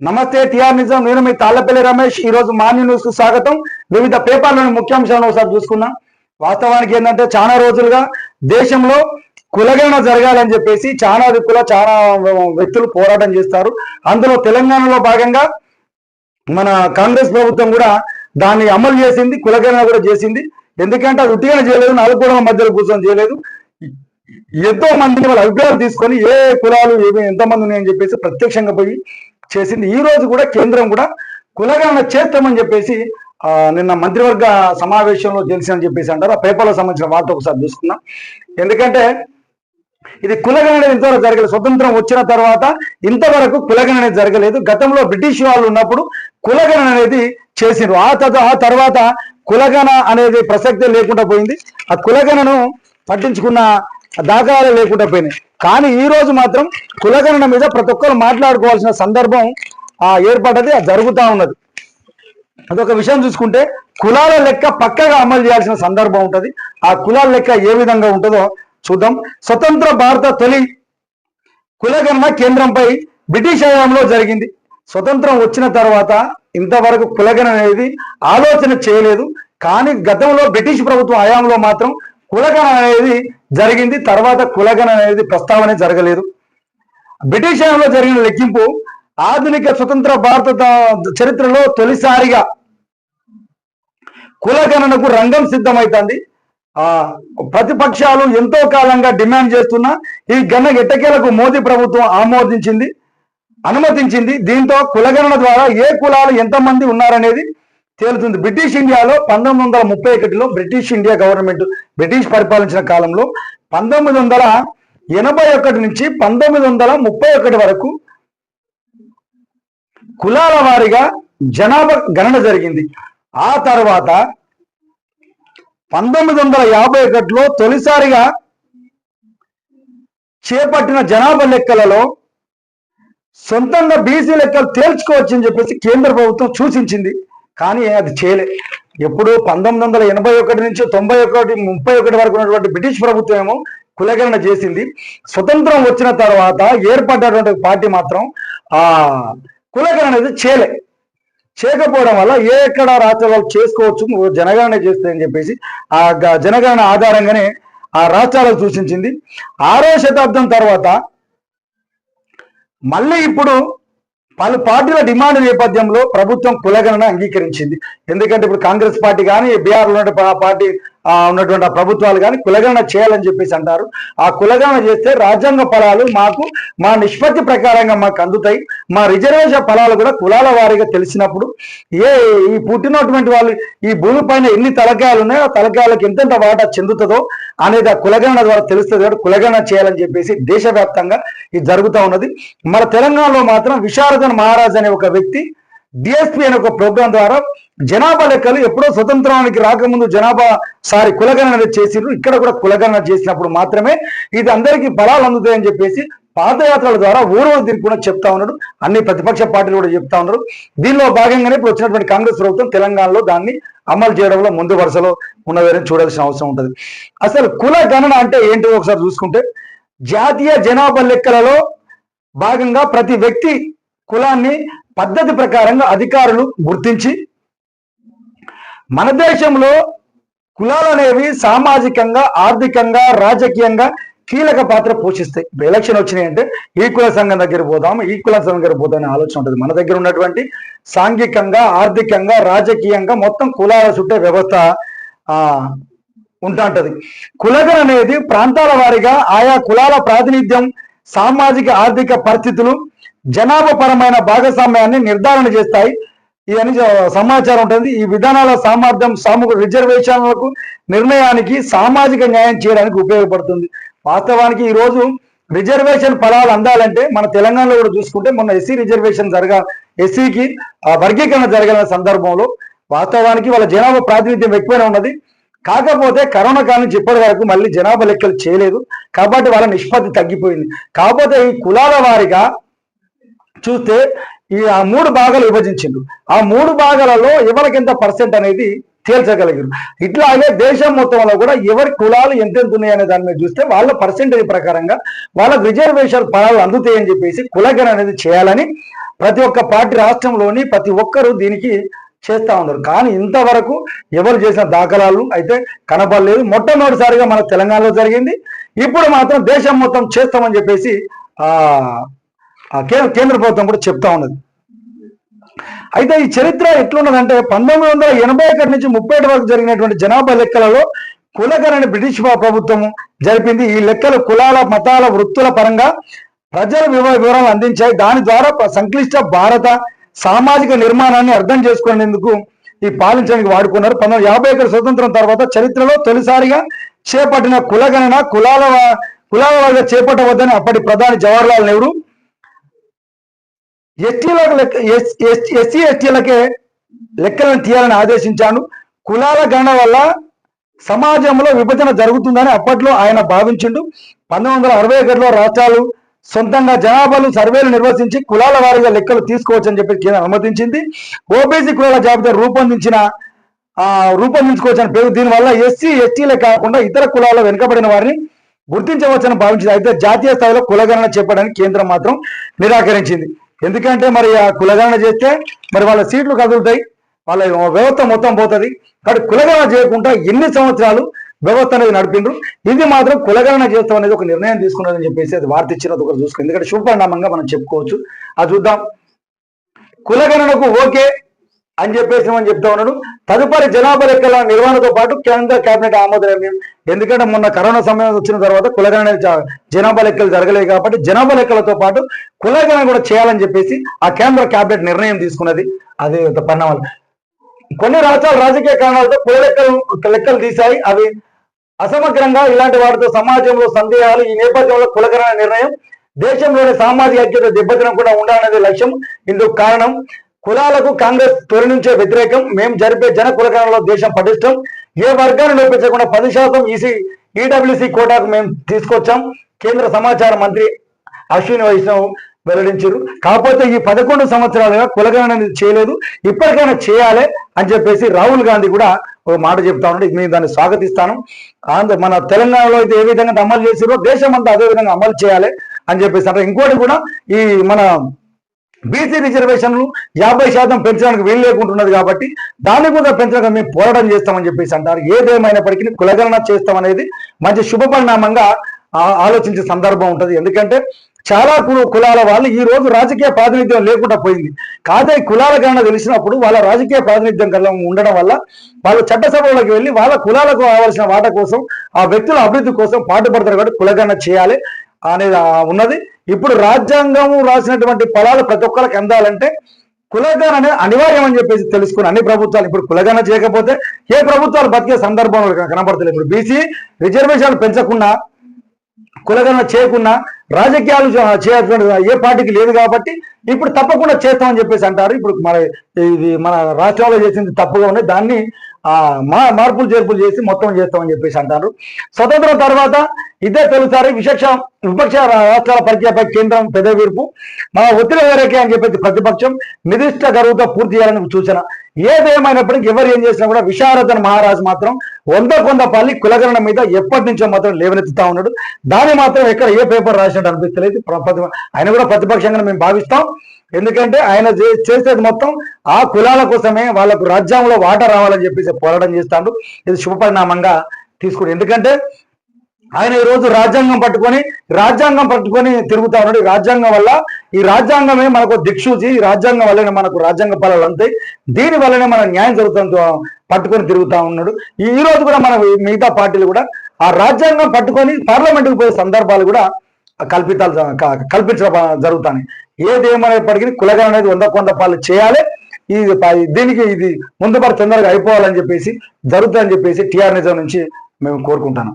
నమస్తే టిఆర్ నిజం. నేను మీ తాళ్ళపల్లి రమేష్. ఈ రోజు మార్నింగ్ న్యూస్కు స్వాగతం. వివిధ పేపర్లోని ముఖ్యాంశాలను ఒకసారి చూసుకున్నాం వాస్తవానికి ఏంటంటే చాలా రోజులుగా దేశంలో కులగణన జరగాలని చెప్పేసి చాలా దిక్కుల చాలా వ్యక్తులు పోరాటం చేస్తారు. అందులో తెలంగాణలో భాగంగా మన కాంగ్రెస్ ప్రభుత్వం కూడా దాన్ని అమలు చేసింది కులగణన కూడా చేసింది. ఎందుకంటే అది ఉట్టిగానే చేయలేదు నాలుగు మధ్యలో కూర్చొని చేయలేదు. ఎంతో మందిని వాళ్ళ అభిప్రాయాలు తీసుకొని ఏ కులాలు ఏమి ఎంతమంది ఉన్నాయని చెప్పేసి ప్రత్యక్షంగా పోయి చేసింది. ఈ రోజు కూడా కేంద్రం కూడా కులగణన చేస్తామని చెప్పేసి నిన్న మంత్రివర్గ సమావేశంలో తెలిసిందని చెప్పేసి అంటారు. ఆ పేపర్లో సంబంధించిన వార్త ఒకసారి చూసుకుందాం. ఎందుకంటే ఇది కులగణన అనేది ఇంతవరకు జరగలేదు. స్వతంత్రం వచ్చిన తర్వాత ఇంతవరకు కులగణన అనేది జరగలేదు. గతంలో బ్రిటిష్ వాళ్ళు ఉన్నప్పుడు కులగణన అనేది చేసిండ్రు. ఆ తద ఆ తర్వాత కులగణ అనేది ప్రసక్తే లేకుండా పోయింది. ఆ కులగణను పట్టించుకున్న దాఖలాలు లేకుండా పోయినాయి. కానీ ఈ రోజు మాత్రం కులగణన మీద ప్రతి ఒక్కరు మాట్లాడుకోవాల్సిన సందర్భం ఆ ఏర్పడ్డది అది జరుగుతూ ఉన్నది. అదొక విషయం చూసుకుంటే కులాల లెక్క పక్కగా అమలు చేయాల్సిన సందర్భం ఉంటుంది. ఆ కులాల లెక్క ఏ విధంగా ఉంటుందో చూద్దాం. స్వతంత్ర భారత తొలి కులగణన కేంద్రంపై బ్రిటిష్ హయాంలో జరిగింది. స్వతంత్రం వచ్చిన తర్వాత ఇంతవరకు కులగణన అనేది ఆలోచన చేయలేదు. కానీ గతంలో బ్రిటిష్ ప్రభుత్వం హయాంలో మాత్రం కులగణన అనేది జరిగింది. తర్వాత కులగణన అనేది ప్రస్తావన జరగలేదు. బ్రిటిష్ హయాంలో జరిగిన లెక్కింపు ఆధునిక స్వతంత్ర భారత చరిత్రలో తొలిసారిగా కులగణనకు రంగం సిద్ధమవుతుంది ఆ ప్రతిపక్షాలు ఎంతో కాలంగా డిమాండ్ చేస్తున్న ఈ గణ ఎట్టకేలకు మోదీ ప్రభుత్వం ఆమోదించింది అనుమతించింది. దీంతో కులగణన ద్వారా ఏ కులాలు ఎంతమంది ఉన్నారనేది తేలుతుంది. బ్రిటిష్ ఇండియాలో పంతొమ్మిది వందల ముప్పై ఒకటిలో బ్రిటిష్ ఇండియా గవర్నమెంట్ బ్రిటిష్ పరిపాలించిన కాలంలో పంతొమ్మిది వందల ఎనభై ఒకటి నుంచి పంతొమ్మిది వందల ముప్పై ఒకటి వరకు కులాల వారీగా జనాభా గణన జరిగింది. ఆ తర్వాత పంతొమ్మిది వందల యాభై ఒకటిలో తొలిసారిగా చేపట్టిన జనాభా లెక్కలలో సొంతంగా బీసీ లెక్కలు తేల్చుకోవచ్చని చెప్పేసి కేంద్ర ప్రభుత్వం సూచించింది. కానీ అది చేయలే. ఎప్పుడు పంతొమ్మిది వందల ఎనభై ఒకటి నుంచి తొంభై ఒకటి ముప్పై ఒకటి వరకు ఉన్నటువంటి బ్రిటిష్ ప్రభుత్వం ఏమో కులగణన చేసింది. స్వతంత్రం వచ్చిన తర్వాత ఏర్పడ్డటువంటి పార్టీ మాత్రం ఆ కులగణన అనేది చేయలే. చేయకపోవడం వల్ల ఏ ఎక్కడ రాష్ట్రాలు చేసుకోవచ్చు జనగణన చేస్తే అని చెప్పేసి ఆ గ- జనగణన ఆధారంగానే ఆ రాష్ట్రాలకు సూచించింది ఆరో శతాబ్దం తర్వాత మళ్ళీ ఇప్పుడు పలు పార్టీల డిమాండ్ నేపథ్యంలో ప్రభుత్వం కులగణన అంగీకరించింది. ఎందుకంటే ఇప్పుడు కాంగ్రెస్ పార్టీ కానీ బీఆర్లో ఉన్న పార్టీ ఉన్నటువంటి ప్రభుత్వాలు కానీ కులగణన చేయాలని చెప్పేసి అంటారు. ఆ కులగణన చేస్తే రాజ్యాంగ ఫలాలు మాకు మా నిష్పత్తి ప్రకారంగా మాకు అందుతాయి. మా రిజర్వేషన్ ఫలాలు కూడా కులాల వారీగా తెలిసినప్పుడు ఏ ఈ పుట్టినటువంటి వాళ్ళు ఈ భూమి పైన ఎన్ని తలకాయలు ఉన్నాయో ఆ తలకాయలకు ఎంతెంత వాటా చెందుతుందో అనేది ఆ కులగణన ద్వారా తెలుస్తుంది కాబట్టి కులగణన చేయాలని చెప్పేసి దేశవ్యాప్తంగా ఇది జరుగుతూ ఉన్నది. మన తెలంగాణలో మాత్రం విశారదన్ మహారాజ్ అనే ఒక వ్యక్తి డిఎస్పి అనే ఒక ప్రోగ్రాం ద్వారా జనాభా లెక్కలు ఎప్పుడో స్వతంత్రానికి రాకముందు జనాభా సారి కులగణన అనేది చేసిండ్రు ఇక్కడ కూడా కులగణన చేసినప్పుడు మాత్రమే ఇది అందరికీ ఫలాలు అందుతాయని చెప్పేసి పాదయాత్రల ద్వారా ఊరవ తిరిగి కూడా చెప్తా ఉన్నాడు అన్ని ప్రతిపక్ష పార్టీలు కూడా చెప్తా ఉన్నారు. దీనిలో భాగంగానే ఇప్పుడు వచ్చినటువంటి కాంగ్రెస్ ప్రభుత్వం తెలంగాణలో దాన్ని అమలు చేయడంలో ముందు వరుసలో ఉన్నదని చూడాల్సిన అవసరం ఉంటుంది. అసలు కుల గణన అంటే ఏంటో? ఒకసారి చూసుకుంటే జాతీయ జనాభా లెక్కలలో భాగంగా ప్రతి వ్యక్తి కులాన్ని పద్ధతి ప్రకారంగా అధికారులు గుర్తించి మన దేశంలో కులాలు అనేవి సామాజికంగా ఆర్థికంగా రాజకీయంగా కీలక పాత్ర పోషిస్తాయి. ఇప్పుడు ఎలక్షన్ వచ్చినాయి అంటే ఈ కుల సంఘం దగ్గర పోదాం ఈ కుల సంఘం దగ్గర పోదామని ఆలోచన ఉంటుంది. మన దగ్గర ఉన్నటువంటి సాంఘికంగా ఆర్థికంగా రాజకీయంగా మొత్తం కులాల చుట్టే వ్యవస్థ ఆ ఉంటుంటది. కులగణ అనేది ప్రాంతాల వారీగా ఆయా కులాల ప్రాతినిధ్యం సామాజిక ఆర్థిక పరిస్థితులు జనాభా పరమైన భాగస్వామ్యాన్ని నిర్ధారణ చేస్తాయి. ఇవన్నీ సమాచారం ఉంటుంది. ఈ విధానాల సామర్థ్యం సామూహిక రిజర్వేషన్లకు నిర్ణయానికి సామాజిక న్యాయం చేయడానికి ఉపయోగపడుతుంది. వాస్తవానికి ఈ రోజు రిజర్వేషన్ ఫలాలు అందాలంటే మన తెలంగాణలో కూడా చూసుకుంటే మొన్న ఎస్సీ రిజర్వేషన్ జరగ ఎస్సీకి వర్గీకరణ జరగాలన్న సందర్భంలో వాస్తవానికి వాళ్ళ జనాభా ప్రాతినిధ్యం ఎక్కువనే ఉన్నది. కాకపోతే కరోనా కాలం నుంచి ఇప్పటి వరకు మళ్ళీ జనాభా లెక్కలు చేయలేదు. కాబట్టి వాళ్ళ నిష్పత్తి తగ్గిపోయింది. కాకపోతే ఈ కులాల వారిగా చూస్తే ఈ ఆ మూడు భాగాలు విభజించిండు ఆ మూడు భాగాలలో ఎవరికి ఎంత పర్సెంట్ అనేది తేల్చగలిగారు ఇట్లాగే దేశం మొత్తంలో కూడా ఎవరి కులాలు ఎంతెంత ఉన్నాయి అనే దాని మీద చూస్తే వాళ్ళ పర్సెంటేజ్ ప్రకారంగా వాళ్ళ రిజర్వేషన్ ఫలాలు అందుతాయని చెప్పేసి కులగణ అనేది చేయాలని ప్రతి ఒక్క పార్టీ రాష్ట్రంలోని ప్రతి ఒక్కరూ దీనికి చేస్తా ఉన్నారు. కానీ ఇంతవరకు ఎవరు చేసిన దాఖలాలు అయితే కనపడలేదు మొట్టమొదటిసారిగా మన తెలంగాణలో జరిగింది. ఇప్పుడు మాత్రం దేశం మొత్తం చేస్తామని చెప్పేసి ఆ కేంద్ర ప్రభుత్వం కూడా చెప్తా ఉన్నది. అయితే ఈ చరిత్ర ఎట్లున్నదంటే పంతొమ్మిది వందల ఎనభై ఒకటి నుంచి ముప్పై ఒకటి వరకు జరిగినటువంటి జనాభా లెక్కలలో కులగణని బ్రిటిష్ వా- ప్రభుత్వం జరిపింది. ఈ లెక్కలు కులాల మతాల వృత్తుల పరంగా ప్రజల వివరాలు అందించాయి. దాని ద్వారా సంక్లిష్ట భారత సామాజిక నిర్మాణాన్ని అర్థం చేసుకునేందుకు ఈ పాలించడానికి వాడుకున్నారు. పంతొమ్మిది యాభై ఒకటి స్వతంత్రం తర్వాత చరిత్రలో తొలిసారిగా చేపట్టిన కులగణన కులాల కులాల వారిగా చేపట్టవద్దని అప్పటి ప్రధాని జవహర్లాల్ నెహ్రూ ఎస్టీలకు లెక్క ఎస్సీ ఎస్టీలకే లెక్కలను తీయాలని ఆదేశించాను. కులాల గణన వల్ల సమాజంలో విభజన జరుగుతుందని అప్పట్లో ఆయన భావించిండు. పంతొమ్మిది వందల అరవై ఒకటిలో రాష్ట్రాలు సొంతంగా జనాభాలు సర్వేలు నిర్వహించి కులాల వారీగా లెక్కలు తీసుకోవచ్చని చెప్పి కేంద్రం అనుమతించింది. ఓబీసీ కులాల జాబితా రూపొందించిన రూపొందించుకోవచ్చని పేరు. దీనివల్ల ఎస్సీ ఎస్టీలే కాకుండా ఇతర కులాల వెనుకబడిన వారిని గుర్తించవచ్చని భావించింది. అయితే జాతీయ స్థాయిలో కులగణన చెప్పడానికి కేంద్రం మాత్రం నిరాకరించింది. ఎందుకంటే మరి ఆ కులగణన చేస్తే మరి వాళ్ళ సీట్లు కదులుతాయి వాళ్ళ వ్యవస్థ మొత్తం పోతుంది. కాబట్టి కులగణన చేయకుండా ఎన్ని సంవత్సరాలు వ్యవస్థ అనేది నడిపిండ్రు? ఇది మాత్రం కులగణన చేస్తాం అనేది ఒక నిర్ణయం తీసుకున్నదని చెప్పేసి అది వార్త ఇచ్చినది ఒకరు చూసుకుని ఎందుకంటే శుభపరిణామంగా మనం చెప్పుకోవచ్చు. అది చూద్దాం. కులగణనకు ఓకే అని చెప్పేసి మనం చెప్తా ఉన్నాడు. తదుపరి జనాభా లెక్కల నిర్వహణతో పాటు కేంద్ర కేబినెట్ ఆమోదం ఎందుకంటే మొన్న కరోనా సమయం వచ్చిన తర్వాత కులగణన జనాభా లెక్కలు జరగలేదు కాబట్టి జనాభా లెక్కలతో పాటు కులగణన కూడా చేయాలని చెప్పేసి ఆ కేంద్ర కేబినెట్ నిర్ణయం తీసుకున్నది. అది పరిణామాలు. కొన్ని రాష్ట్రాలు రాజకీయ కారణాలతో కుల లెక్కలు లెక్కలు తీశాయి. అవి అసమగ్రంగా ఇలాంటి వాటితో సమాజంలో సందేహాలు ఈ నేపథ్యంలో కులగణన నిర్ణయం దేశంలోని సామాజిక ఐక్యత దెబ్బతినకుండా ఉండాలనేది లక్ష్యం. ఇందుకు కారణం కులాలకు కాంగ్రెస్ తొలి వ్యతిరేకం మేము జరిపే జన కులగణనలో దేశం పటిష్టం. ఏ వర్గాన్ని లోపించకుండా పది శాతం ఈసీ ఈడబ్ల్యూసీ కోటాకు మేము తీసుకొచ్చాం. కేంద్ర సమాచార మంత్రి అశ్విని వైష్ణవ్ వెల్లడించారు. కాకపోతే ఈ పదకొండు సంవత్సరాలుగా కులగణన చేయలేదు. ఇప్పటికైనా చేయాలి అని చెప్పేసి రాహుల్ గాంధీ కూడా ఒక మాట చెప్తా ఉన్నాడు. నేను దాన్ని స్వాగతిస్తాను. ఆంధ్ర మన తెలంగాణలో అయితే ఏ విధంగా అమలు చేసిరో దేశం అంతా అదే విధంగా అమలు చేయాలి అని చెప్పేసి అంటే ఇంకోటి కూడా ఈ మన బీసీ రిజర్వేషన్లు యాభై శాతం పెంచడానికి వీలు లేకుంటున్నది కాబట్టి దాన్ని కూడా పెంచడానికి మేము పోరాటం చేస్తామని చెప్పేసి అంటారు. ఏదేమైనప్పటికీ కులగణన చేస్తామనేది మంచి శుభ పరిణామంగా ఆలోచించే సందర్భం ఉంటుంది. ఎందుకంటే చాలా కులాల వాళ్ళు ఈ రోజు రాజకీయ ప్రాతినిధ్యం లేకుండా పోయింది. కాదే కులాల గణన తెలిసినప్పుడు వాళ్ళ రాజకీయ ప్రాతినిధ్యం కల ఉండడం వల్ల వాళ్ళు చట్టసభలోకి వెళ్ళి వాళ్ళ కులాలకు కావాల్సిన వాట కోసం ఆ వ్యక్తుల అభివృద్ధి కోసం పాటుపడతారు కాబట్టి కులగణన చేయాలి అనేది ఉన్నది. ఇప్పుడు రాజ్యాంగం రాసినటువంటి ఫలాలు ప్రతి ఒక్కరికి అందాలంటే కులగణ అనేది అనివార్యం అని చెప్పేసి తెలుసుకుని అన్ని ప్రభుత్వాలు ఇప్పుడు కులగణ చేయకపోతే ఏ ప్రభుత్వాలు బతికే సందర్భంలో కనబడతలేదు. ఇప్పుడు బీసీ రిజర్వేషన్లు పెంచకుండా కులగణ చేయకుండా రాజకీయాలు చే- చేయాల్సిన ఏ పార్టీకి లేదు కాబట్టి ఇప్పుడు తప్పకుండా చేస్తామని చెప్పేసి అంటారు. ఇప్పుడు మన ఇది మన రాష్ట్రాల్లో చేసింది తప్పుగా ఉన్నాయి దాన్ని మా మార్పులు చేర్పులు చేసి మొత్తం చేస్తామని చెప్పేసి అంటారు. స్వతంత్రం తర్వాత ఇదే తొలిసారి విశేష విపక్ష రాష్ట్రాల పరిచయపై కేంద్రం పెదవీర్పు. మన ఒత్తిడి వేరేకే అని చెప్పేసి ప్రతిపక్షం నిర్దిష్ట గడువుతో పూర్తి చేయాలని సూచన. ఏదేమైనప్పటికీ ఎవరు ఏం చేసినా కూడా విశారదన్ మహారాజు మాత్రం వంద కొంద పల్లి కులగరణ మీద ఎప్పటి నుంచో మాత్రం లేవనెత్తుతా ఉన్నాడు. దాన్ని మాత్రం ఎక్కడ ఏ పేపర్ రాసినట్టు అనిపిస్తలేదు. ఆయన కూడా ప్రతిపక్షంగా మేము భావిస్తాం. ఎందుకంటే ఆయన చే- చేసేది మొత్తం ఆ కులాల కోసమే వాళ్ళకు రాజ్యాంగంలో వాటా రావాలని చెప్పేసి పోరాటం చేస్తాడు. ఇది శుభపరిణామంగా తీసుకుని ఎందుకంటే ఆయన ఈ రోజు రాజ్యాంగం పట్టుకొని రాజ్యాంగం పట్టుకొని తిరుగుతా ఉన్నాడు. ఈ రాజ్యాంగం వల్ల ఈ రాజ్యాంగమే మనకు దిక్సూచి ఈ రాజ్యాంగం వల్లనే మనకు రాజ్యాంగ ఫలాలు అంతే దీని వల్లనే మన న్యాయం జరుగుతుంది పట్టుకొని తిరుగుతా ఉన్నాడు. ఈ ఈ రోజు కూడా మన మిగతా పార్టీలు కూడా ఆ రాజ్యాంగం పట్టుకొని పార్లమెంటుకు పోయే సందర్భాలు కూడా కల్పితాలు కల్పించడం జరుగుతాయి ఏది ఏమైనప్పటికీ కులగణ అనేది వంద కొంత పాలు చేయాలి. ఈ దీనికి ఇది ముందు పడి తొందరగా అయిపోవాలని చెప్పేసి జరుగుతుందని చెప్పేసి టీఆర్ నిజం నుంచి మేము కోరుకుంటాను